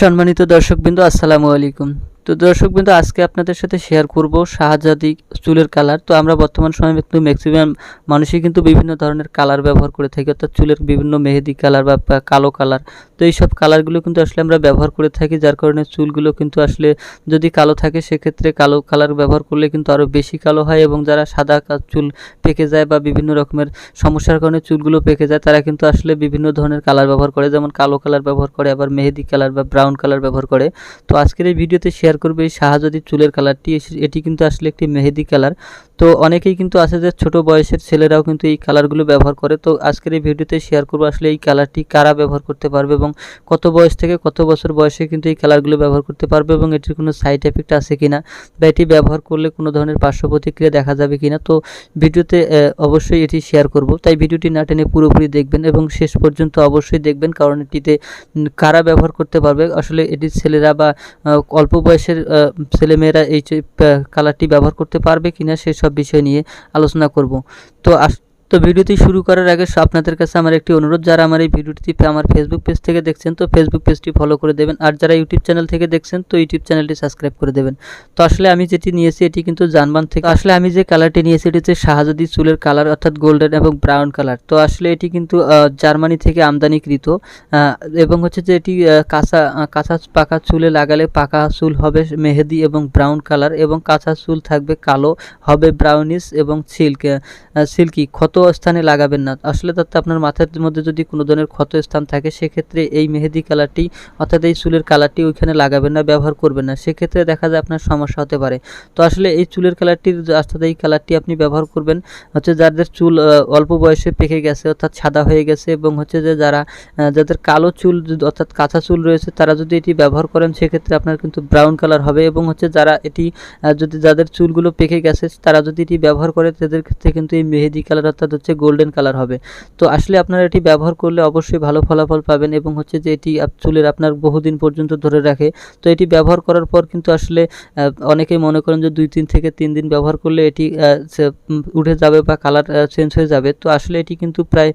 সম্মানিত দর্শকবৃন্দ আসসালামু আলাইকুম। তো দর্শকবৃন্দ আজকে আপনাদের সাথে শেয়ার করব শাহজাদি চুলের কালার তো আমরা বর্তমান সময়ে কিন্তু ম্যাক্সিমাম মানুষই কিন্তু বিভিন্ন ধরনের কালার ব্যবহার করে থাকি, অর্থাৎ চুলের বিভিন্ন মেহেদি কালার বা কালো কালার তো এই সব কালারগুলো কিন্তু আসলে আমরা ব্যবহার করে থাকি, যার কারণে চুলগুলো কিন্তু আসলে যদি কালো থাকে সেক্ষেত্রে কালো কালার ব্যবহার করলে কিন্তু আরও বেশি কালো হয় এবং যারা সাদা চুল পেকে যায় বা বিভিন্ন রকমের সমস্যার কারণে চুলগুলো পেকে যায়, তারা কিন্তু আসলে বিভিন্ন ধরনের কালার ব্যবহার করে, যেমন কালো কালার ব্যবহার করে, আবার মেহেদি কালার বা ব্রাউন কালার ব্যবহার করে। তো আজকের এই ভিডিওতে শেয়ার করবে এই শাহজাদি চুলের কালারটি এটি কিন্তু আসলে একটি মেহেদি কালার। তো অনেকেই কিন্তু আছে যে ছোট বয়সের ছেলেরাও কিন্তু এই কালারগুলো ব্যবহার করে। তো আজকের এই ভিডিওতে শেয়ার করব আসলে এই কালারটি কারা ব্যবহার করতে পারবে এবং কত বয়স থেকে কত বছর বয়সে কিন্তু এই কালারগুলো ব্যবহার করতে পারবে এবং এটির কোনো সাইড এফেক্ট আছে কিনা বা এটি ব্যবহার করলে কোনো ধরনের পার্শ্ব প্রতিক্রিয়া দেখা যাবে কিনা। তো ভিডিওতে অবশ্যই এটি শেয়ার করব। তাই ভিডিওটি না টেনে পুরোপুরি দেখবেন এবং শেষ পর্যন্ত অবশ্যই দেখবেন কারণ এটিতে কারা ব্যবহার করতে পারবে? আসলে এটি ছেলেরা বা অল্প বয়সের আহ, ছেলেমেয়েরা এই কালারটি ব্যবহার করতে পারবে কিনা সেসব বিষয় নিয়ে আলোচনা করব। তো তো ভিডিওটি শুরু করার আগে আপনাদের কাছে আমার একটি অনুরোধ, যারা আমার এই ভিডিওটি আমার ফেসবুক পেজ থেকে দেখছেন, তো ফেসবুক পেজটি ফলো করে দেবেন। আর যারা ইউটিউব চ্যানেল থেকে দেখছেন, তো ইউটিউব চ্যানেলটি সাবস্ক্রাইব করে দেবেন। তো আসলে আমি যেটি নিয়েছি, এটি কিন্তু জানবান থেকে, আসলে আমি যে কালারটি নিয়েছি, এটি হচ্ছে শাহজাদি চুলের কালার অর্থাৎ গোল্ডেন এবং ব্রাউন কালার তো আসলে এটি কিন্তু জার্মানি থেকে আমদানিকৃত এবং হচ্ছে যে এটি কাঁচা কাঁচা পাকা চুলে লাগালে পাকা চুল হবে মেহেদি এবং ব্রাউন কালার এবং কাঁচা চুল থাকবে কালো, হবে ব্রাউনিশ এবং সিল্ক সিল্কি ক্ষত স্থানে লাগাবেন না। আসলে তাতে আপনার মাথার মধ্যে যদি কোনো ধরনের ক্ষত স্থান থাকে, সেক্ষেত্রে এই মেহেদি কালারটি, অর্থাৎ এই চুলের কালারটি ওইখানে লাগাবেন না, ব্যবহার করবেন না। সেক্ষেত্রে দেখা যায় আপনার সমস্যা হতে পারে। তো আসলে এই চুলের কালারটির অর্থাৎ এই কালারটি আপনি ব্যবহার করবেন, হচ্ছে যাদের চুল অল্প বয়সে পেকে গেছে, অর্থাৎ সাদা হয়ে গেছে এবং হচ্ছে যে যারা যাদের কালো চুল, অর্থাৎ কাঁচা চুল রয়েছে, তারা যদি এটি ব্যবহার করেন, সেক্ষেত্রে আপনার কিন্তু ব্রাউন কালার হবে এবং হচ্ছে যারা এটি যদি যাদের চুলগুলো পেকে গেছে, তারা যদি এটি ব্যবহার করে, তাদের ক্ষেত্রে কিন্তু এই মেহেদি কালার, অর্থাৎ হচ্ছে গোল্ডেন কালার হবে। তো আসলে আপনারা এটি ব্যবহার করলে অবশ্যই ভালো ফলাফল পাবেন এবং হচ্ছে যে এটি চুলের আপনার বহুদিন পর্যন্ত ধরে রাখে। তো এটি ব্যবহার করার পর কিন্তু আসলে অনেকেই মনে করেন যে দুই তিন থেকে তিন দিন ব্যবহার করলে এটি উঠে যাবে বা কালার চেঞ্জ হয়ে যাবে। তো আসলে এটি কিন্তু প্রায়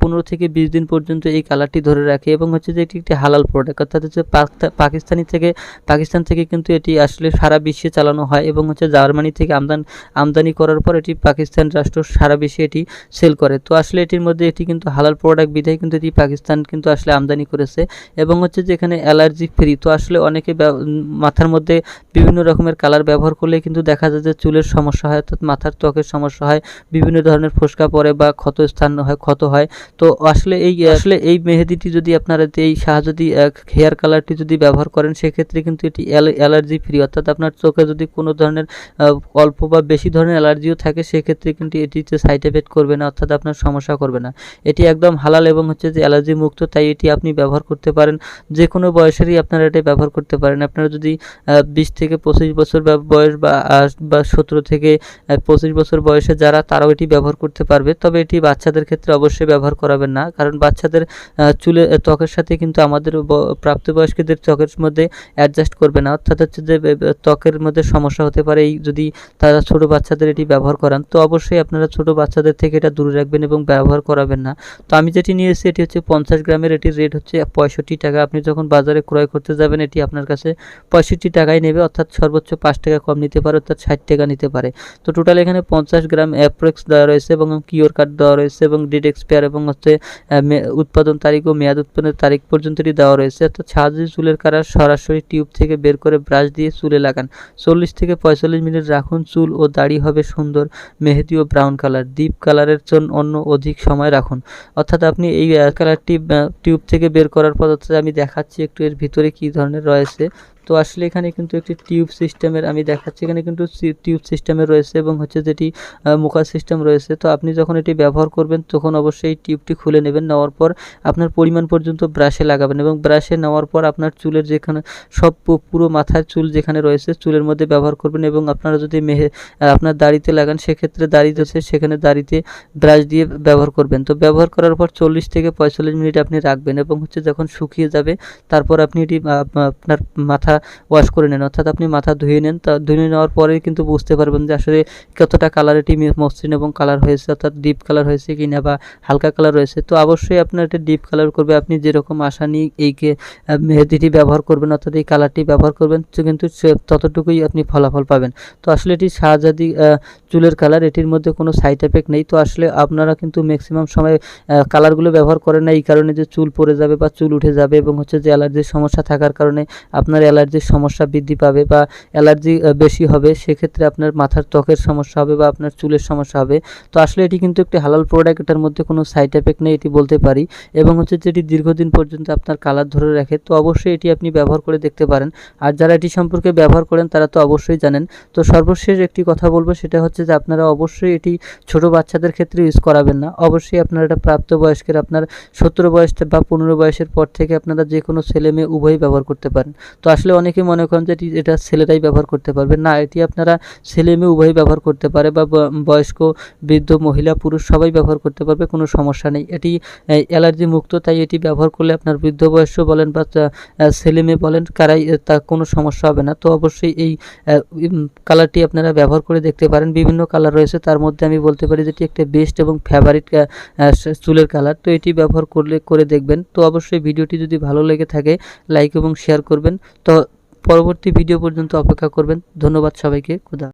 পনেরো থেকে বিশ দিন পর্যন্ত এই কালারটি ধরে রাখে এবং হচ্ছে যে এটি একটি হালাল প্রোডাক্ট অর্থাৎ হচ্ছে পাকিস্তানি থেকে, পাকিস্তান থেকে কিন্তু এটি আসলে সারা বিশ্বে চালানো হয় এবং হচ্ছে জার্মানি থেকে আমদান, আমদানি করার পর এটি পাকিস্তান রাষ্ট্র সারা বিশ্বে এটি সেল করে। তো আসলে এটির মধ্যে এটি কিন্তু হালাল প্রোডাক্ট বিধায় কিন্তু এটি পাকিস্তান কিন্তু আসলে আমদানি করেছে এবং হচ্ছে যে এখানে অ্যালার্জি ফ্রি তো আসলে অনেকে মাথার মধ্যে বিভিন্ন রকমের কালার ব্যবহার করলে কিন্তু দেখা যায় যে চুলের সমস্যা হয়, অর্থাৎ মাথার ত্বকের সমস্যা হয়, বিভিন্ন ধরনের ফোসকা পড়ে বা ক্ষত স্থান হয়, ক্ষত হয়। তো আসলে এই আসলে এই মেহেদিটি যদি আপনারা এই শাহজাদি হেয়ার কালারটি যদি ব্যবহার করেন, সেক্ষেত্রে কিন্তু এটি অ্যালার্জি ফ্রি, অর্থাৎ আপনার চোখে যদি কোনো ধরনের অল্প বা বেশি ধরনের অ্যালার্জিও থাকে, সেক্ষেত্রে কিন্তু এটিতে সাইড এফেক্ট করবে না, অর্থাৎ আপনার সমস্যা করবে না। এটি একদম হালাল এবং হচ্ছে যে অ্যালার্জি মুক্ত, তাই এটি আপনি ব্যবহার করতে পারেন। যে কোনো বয়সেরই আপনারা এটা ব্যবহার করতে পারেন। আপনারা যদি বিশ থেকে পঁচিশ বছর বয়স বা বা সতেরো থেকে পঁচিশ বছর বয়সে যারা, তারাও এটি ব্যবহার করতে পারবে। তবে এটি বাচ্চাদের ক্ষেত্রে অবশ্যই ব্যবহার করাবেন না। কারণ বাচ্চাদের চুলে ত্বকের সাথে কিন্তু আমাদের প্রাপ্তবয়স্কদের ত্বকের মধ্যে অ্যাডজাস্ট করবে না। অর্থাৎ হচ্ছে যে ত্বকের মধ্যে সমস্যা হতে পারে। এই যদি তারা ছোট বাচ্চাদের এটি ব্যবহার করান, তো অবশ্যই আপনারা ছোট বাচ্চাদের থেকে এটা দূরে রাখবেন এবং ব্যবহার করাবেন না। তো আমি যেটি নিয়েছি এটি হচ্ছে পঞ্চাশ গ্রামের, এটির রেট হচ্ছে পঁয়ষট্টি টাকা। আপনি যখন বাজারে ক্রয় করতে যাবেন, এটি আপনার কাছে পঁয়ষট্টি টাকায় নেবে। অর্থাৎ সর্বোচ্চ পাঁচ টাকা কম নিতে পারে, অর্থাৎ ষাট টাকা নিতে পারে। তো টোটাল এখানে পঞ্চাশ গ্রাম অ্যাপ্রক্স দেওয়া রয়েছে এবং কিওর কার্ড দেওয়া রয়েছে এবং ডেট এক্সপায়ার এবং হচ্ছে উৎপাদন তারিখ ও মেয়াদ উৎপাদনের তারিখ পর্যন্ত এটি দেওয়া রয়েছে। অর্থাৎ সাহায্যে চুলের কারার সরাসরি টিউব থেকে বের করে ব্রাশ দিয়ে চুলে লাগান। চল্লিশ থেকে পঁয়তাল্লিশ মিনিট রাখুন, চুল ও দাড়ি হবে সুন্দর, মেহেদি ও ব্রাউন কালার ডিপ কালারের জন্য অন্য অধিক সময় রাখুন। অর্থাৎ আপনি এই কালারটি টিউব থেকে বের করার পর, অর্থাৎ আমি দেখাচ্ছি একটু এর ভিতরে কী ধরনের রয়েছে। তো আসলে এখানে কিন্তু একটি টিউব সিস্টেমের, আমি দেখাচ্ছি এখানে কিন্তু টিউব সিস্টেমের রয়েছে এবং হচ্ছে যেটি মুখা সিস্টেম রয়েছে। তো আপনি যখন এটি ব্যবহার করবেন, তখন অবশ্যই টিউবটি খুলে নেবেন। নেওয়ার পর আপনার পরিমাণ পর্যন্ত ব্রাশে লাগাবেন এবং ব্রাশে নেওয়ার পর আপনার চুলের যেখানে, সব পুরো মাথার চুল যেখানে রয়েছে, চুলের মধ্যে ব্যবহার করবেন এবং আপনারা যদি মেহে আপনার দাড়িতে লাগান, সেক্ষেত্রে দাড়ি আছে সেখানে দাড়িতে ব্রাশ দিয়ে ব্যবহার করবেন। তো ব্যবহার করার পর চল্লিশ থেকে পঁয়তাল্লিশ মিনিট আপনি রাখবেন এবং হচ্ছে যখন শুকিয়ে যাবে, তারপর আপনি এটি আপনার মাথার মাথা ওয়াশ করে নেন। অর্থাৎ আপনি মাথা ধুয়ে নেন। তা ধুয়ে নেওয়ার পরেই কিন্তু বুঝতে পারবেন যে আসলে কতটা কালার এটি মসৃণ এবং কালার হয়েছে অর্থাৎ ডিপ কালার হয়েছে কি না বা হালকা কালার রয়েছে। তো অবশ্যই আপনার এটা ডিপ কালার করবে। আপনি যেরকম আশা নিয়ে আহ, মেহেদিটি ব্যবহার করবেন অর্থাৎ এই কালারটি ব্যবহার করবেন কিন্তু ততটুকুই আপনি ফলাফল পাবেন। তো আসলে এটি শাহজাদি চুলের কালার এটির মধ্যে কোনো সাইড এফেক্ট নেই। তো আসলে আপনারা কিন্তু ম্যাক্সিমাম সময় কালারগুলো ব্যবহার করেন না। এই কারণে যে চুল পড়ে যাবে বা চুল উঠে যাবে এবং হচ্ছে যে অ্যালার্জির সমস্যা থাকার কারণে আপনার অ্যালার্জির সমস্যা বৃদ্ধি পাবে বা অ্যালার্জি বেশি হবে, সেক্ষেত্রে আপনার মাথার ত্বকের সমস্যা হবে বা আপনার চুলের সমস্যা হবে। তো আসলে এটি কিন্তু একটি হালাল প্রোডাক্ট এটার মধ্যে কোনো সাইড এফেক্ট নেই, এটি বলতে পারি। এবং হচ্ছে যে এটি দীর্ঘদিন পর্যন্ত আপনার কালার ধরে রাখে, তো অবশ্যই এটি আপনি ব্যবহার করে দেখতে পারেন। আর যারা এটি সম্পর্কে ব্যবহার করেন, তারা তো অবশ্যই জানেন। তো সর্বশেষ একটি কথা বলব, সেটা হচ্ছে যে আপনারা অবশ্যই এটি ছোট বাচ্চাদের ক্ষেত্রে ইউজ করাবেন না। অবশ্যই আপনারা এটা প্রাপ্তবয়স্কের, আপনার সতেরো বয়স বা পনেরো বয়সের পর থেকে আপনারা যে কোনো ছেলে মেয়ে উভয়ই ব্যবহার করতে পারেন। তো আসলে অনেকে মনে করেন যে এটি- ছেলেরাই ব্যবহার করতে পারবে। না, এটি আপনারা ছেলে মেয়ে উভয়ই ব্যবহার করতে পারে বা বয়স্ক, বৃদ্ধ, মহিলা, পুরুষ সবাই ব্যবহার করতে পারবে, কোনো সমস্যা নেই। এটি অ্যালার্জি মুক্ত, তাই এটি ব্যবহার করলে আপনার বৃদ্ধ বয়স্ক বলেন বা ছেলে মেয়ে বলেন, কারাই তা কোনো সমস্যা হবে না। তো অবশ্যই এই কালারটি আপনারা ব্যবহার করে দেখতে পারেন। বিভিন্ন কালার রয়েছে, তার মধ্যে আমি বলতে পারি যেটি একটা বেস্ট এবং ফেভারিট চুলের কালার। তো এটি ব্যবহার করলে, করে দেখবেন। তো অবশ্যই ভিডিওটি যদি ভালো লেগে থাকে, লাইক এবং শেয়ার করবেন। তো পরবর্তী ভিডিও পর্যন্ত অপেক্ষা করবেন। ধন্যবাদ সবাইকে। খুদা